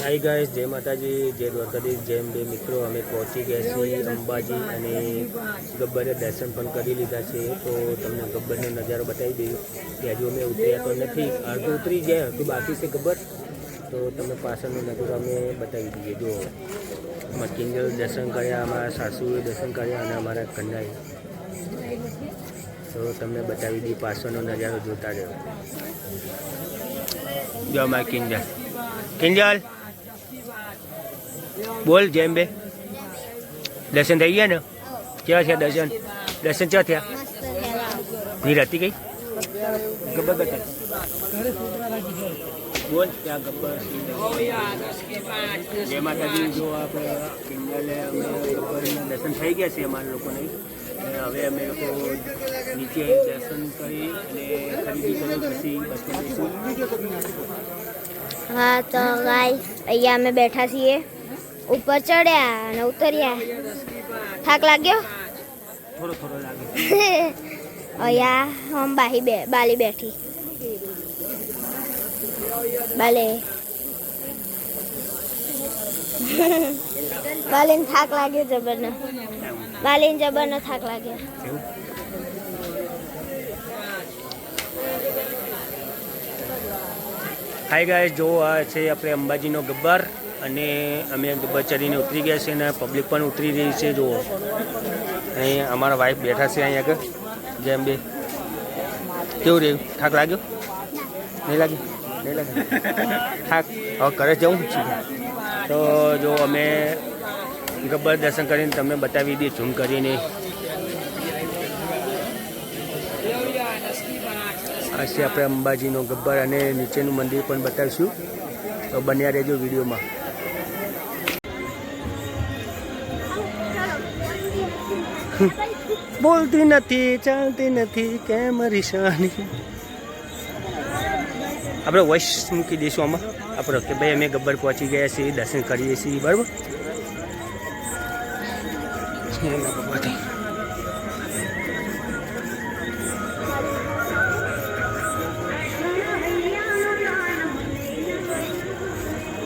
High guys જય માતાજી, જય દ્વારકાધીશ, જેમ બે મિત્રો અમે પહોંચી ગયા છીએ અંબાજી અને ગબ્બરે દર્શન પણ કરી લીધા છે. તો તમને ગબ્બરનો નજારો બતાવી દઈએ કે હજુ અમે ઉતર્યા તો નથી અડધું ઉતરી ગયા અડધું બાકી છે ગબ્બર. તો તમને પાછળનો નજારો અમે બતાવી દઈએ. જો, અમારા કિંજલ દર્શન કર્યા, અમારા સાસુએ દર્શન કર્યા અને અમારા કન્યાએ. તો તમને બતાવી દઈએ પાછળનો નજારો જોતા રહ્યો જો અમારા કિંજલ. કિંજલ! બોલ, જેમ બે. દર્શન થઈ ગયા ને? કેવા થયા દર્શન? દર્શન ક્યાં થયા? ભીડ હતી કઈ? ગબ્બર બતા બોલ ત્યાં ગબ્બર જય માતાજી, જો આપણે કિંજલે અમે ગબ્બરના દર્શન થઈ ગયા છે અમારા લોકોને. અને હવે અમે લોકો નીચે દર્શન કરી અને ખરીદી કરી પછી બસમાં જઈશું. હા, તો ગાઈસ અહીંયા અમે બેઠા છીએ. ઉપર ચડ્યા અને ઉતર્યા. થાક લાગ્યો? થોડો થોડો હમ બાહી બે બાલી બેઠી. બાલે. બાલીને થાક લાગ્યો જબરનો. બાલીને જબરનો થાક લાગ્યો. હાય ગાય જો આ છે આપણે અંબાજીનો ગબ્બર. અને અમે ચડીને ઉતરી ગયા છે અને પબ્લિક પણ ઉતરી રહી છે, જુઓ. અહીં અમારા વાઈફ બેઠા છે અહીંયા આગળ. જેમ બે. કેવું રહ્યું? થાક લાગ્યો? નહીં લાગ્યો નહીં લાગ્યો થાક? હવે ઘરે જવું છું. તો જો અમે ગબ્બર દર્શન કરીને તમને બતાવી દઈએ, ઝૂમ કરીને. આ આપણે અંબાજીનો ગબ્બર અને નીચેનું મંદિર પણ બતાવીશું. તો બન્યા રહેજો વિડીયોમાં. બોલતી નથી, ચાલતી નથી, કેમ રીસાની આપણે વોઇસ મૂકી દઈશું આમાં. આપણે કે ભાઈ અમે ગબ્બર પહોંચી ગયા છીએ, દર્શન કરીએ છીએ, બરાબર?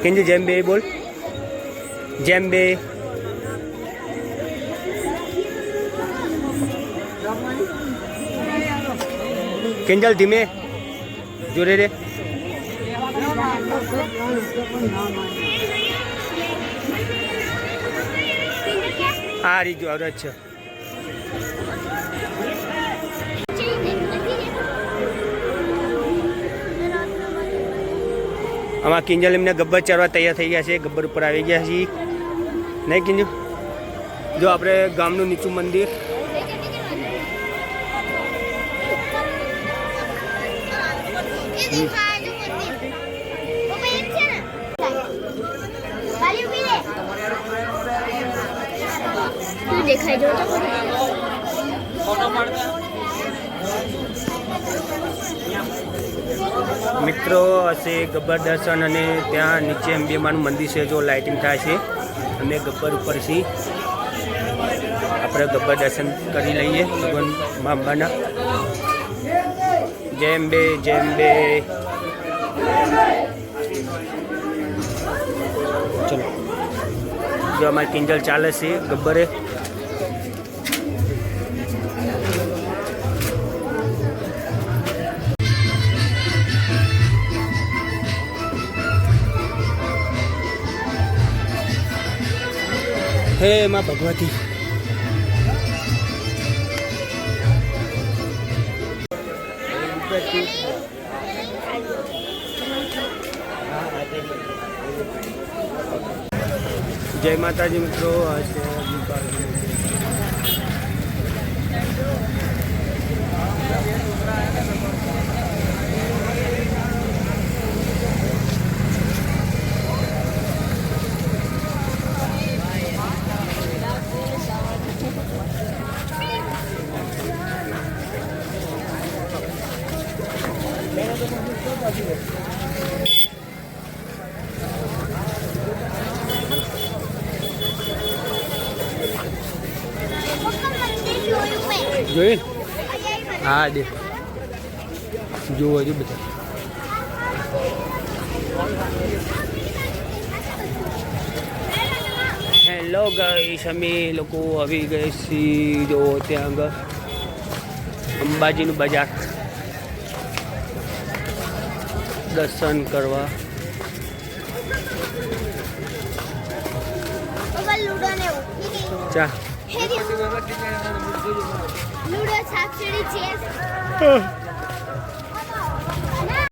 કેમ જેમ બે બોલ. જેમ બે. કેન્જલ ધીમે. જોડે રે. આ રીત આવડે છે. આમાં કિંજલ એમને ગબ્બર ચડવા તૈયાર થઈ ગયા છે. ગબ્બર ઉપર આવી ગયા છીએ. નહીં કિંજુ જો આપણે ગામનું નીચું મંદિર. તો મિત્રો, હશે ગબ્બર દર્શન અને ત્યાં નીચે અંબેમાનું મંદિર છે, જો લાઇટિંગ થાય છે. અમે ગબ્બર ઉપર છીએ. આપણે ગબ્બર દર્શન કરી લઈએ, ભગવાન મા અંબાના. જેમ બે જેમ બે ચલો જો અમારી કિંજલ ચાલે છે ગબ્બરે હે માં ભગવતી જય માતાજી મિત્રો આ જોઈ? હા દે. જોવો હજુ બધા. હેલો ગાઈસ અમે લોકો આવી ગઈ છીએ જો ત્યાં આગળ. અંબાજીનું બજાર. દર્શન કરવા. ચા લૂડો સીડી છે.